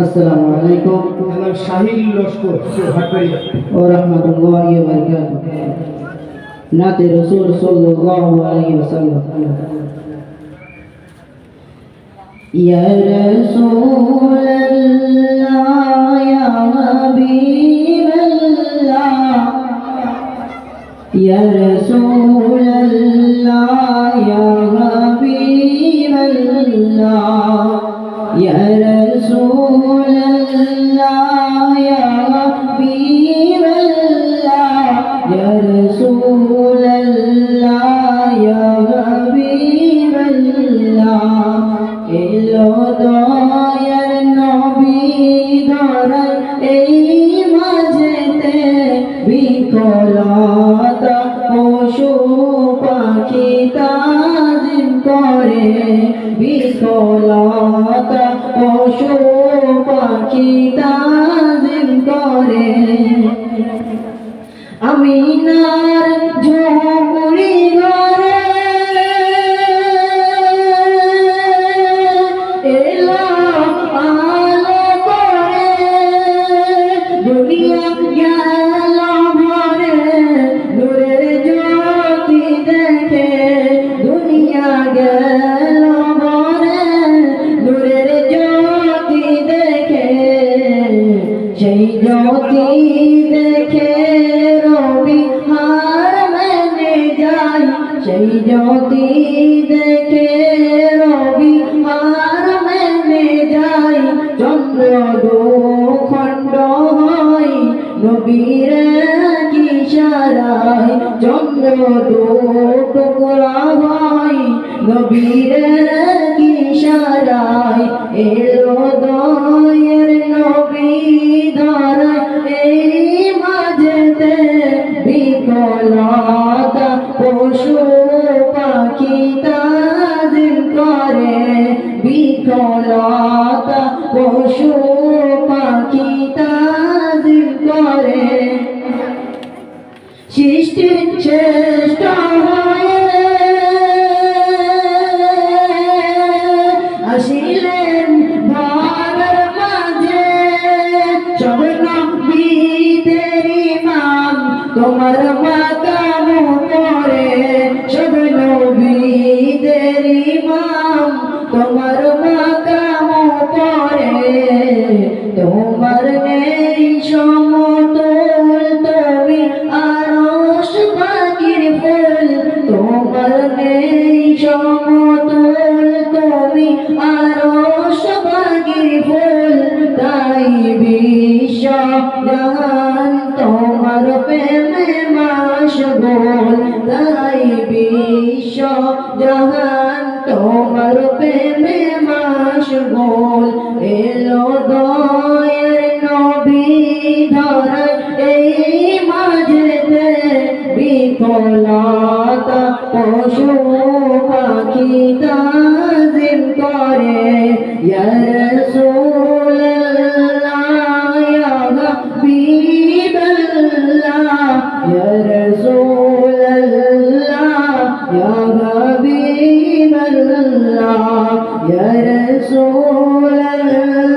আসসালামু আলাইকুম। আমার শাহিল লস্কর ভাটপাড়িয়া ও রহমতুল্লাহি ওয়া বারাকাতুহু। নাতে রাসূল সাল্লাল্লাহু আলাইহি ওয়াসাল্লাম। ইয়া রাসূলাল্লাহ ইয়া রাসূলাল্লাহ ইয়া তাজিম করে বিফলতা পশু পাখি তাজিম করে সেই জ্যোতি দেখে রবি হার মেনে যাই সেই জ্যোতি দেখে রবি হার মেনে যাই চন্দ্র হয় নবীর কিশারায় চন্দ্র টুকরা হয় নবীর কিশারায় এলো দয়ের পশু পাখি তাজিম করে। সৃষ্টির শ্রেষ্ঠ হয়ে আসিলেন ভারর মাঝে। সব নবীদের ইমাম তোমার মাকাম তোমার নেই সমতুল তুমি আরশ পাখির ফুল। তোমার নেই সমতুল তুমি আরশ পাখির ফুল। তাই বিশ্ব তোমার প্রেমে মাসগুল তাই বিশ্ব জাহান তোমার প্রেমে মাসগুল এলো দয়ের পোলাতা পশু পাখি তাজিম করে রসুল رسول الله يا حبيب الله يا رسول الله